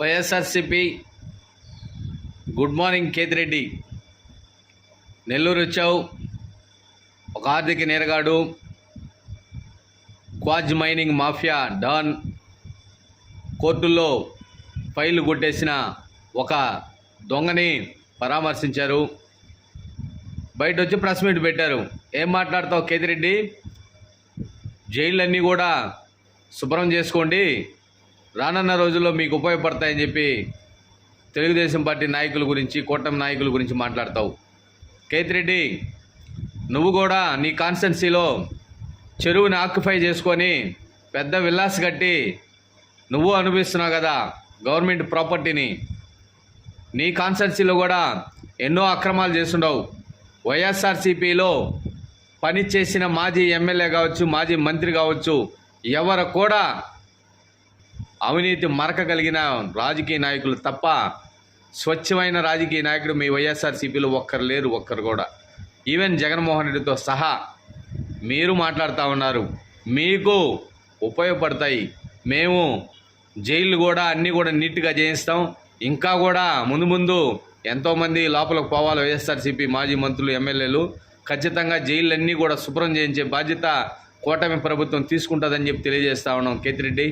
YSRCP good morning Kethireddy Nellore వచ్చావు. ఒక ఆర్థిక నేరగాడు. క్వాజ్ మైనింగ్ మాఫియా డాన్. కోర్టుల్లో ఫైలు కొట్టేసిన ఒక దొంగని పరామర్శించారు. బయట వచ్చి ప్రెస్ మీట్ పెట్టారు. ఏం మాట్లాడతావు కేతిరెడ్డి జైళ్ళన్నీ కూడా శుభ్రం చేసుకోండి. రానున్న రోజుల్లో మీకు ఉపయోగపడతాయని చెప్పి తెలుగుదేశం పార్టీ నాయకుల గురించి కూటమి నాయకుల గురించి మాట్లాడతావు. కేతిరెడ్డి నువ్వు కూడా నీ కాన్స్టెన్సీలో చెరువుని ఆక్యుపై చేసుకొని పెద్ద విల్లాస్ కట్టి నువ్వు అనుభవిస్తున్నావు కదా గవర్నమెంట్ ప్రాపర్టీని. నీ కాన్స్టెన్సీలో కూడా ఎన్నో అక్రమాలు చేస్తుండవు. వైఎస్ఆర్సీపీలో పని చేసిన మాజీ ఎమ్మెల్యే కావచ్చు మాజీ మంత్రి కావచ్చు ఎవరు కూడా అవినీతి మరక కలిగిన రాజకీయ నాయకులు తప్ప స్వచ్ఛమైన రాజకీయ నాయకుడు మీ వైఎస్ఆర్సీపీలో ఒక్కరు లేరు ఒక్కరు కూడా. ఈవెన్ జగన్మోహన్ రెడ్డితో సహా మీరు మాట్లాడుతూ ఉన్నారు. మీకు ఉపయోగపడతాయి. మేము జైళ్ళు కూడా అన్నీ కూడా నీట్గా చేయిస్తాం. ఇంకా కూడా ముందు ముందు ఎంతోమంది లోపలికి పోవాలి వైఎస్ఆర్సీపీ మాజీ మంత్రులు ఎమ్మెల్యేలు. ఖచ్చితంగా జైళ్ళన్నీ కూడా శుభ్రం చేయించే బాధ్యత కూటమి ప్రభుత్వం తీసుకుంటుందని చెప్పి తెలియజేస్తా ఉన్నాం. కేతిరెడ్డి.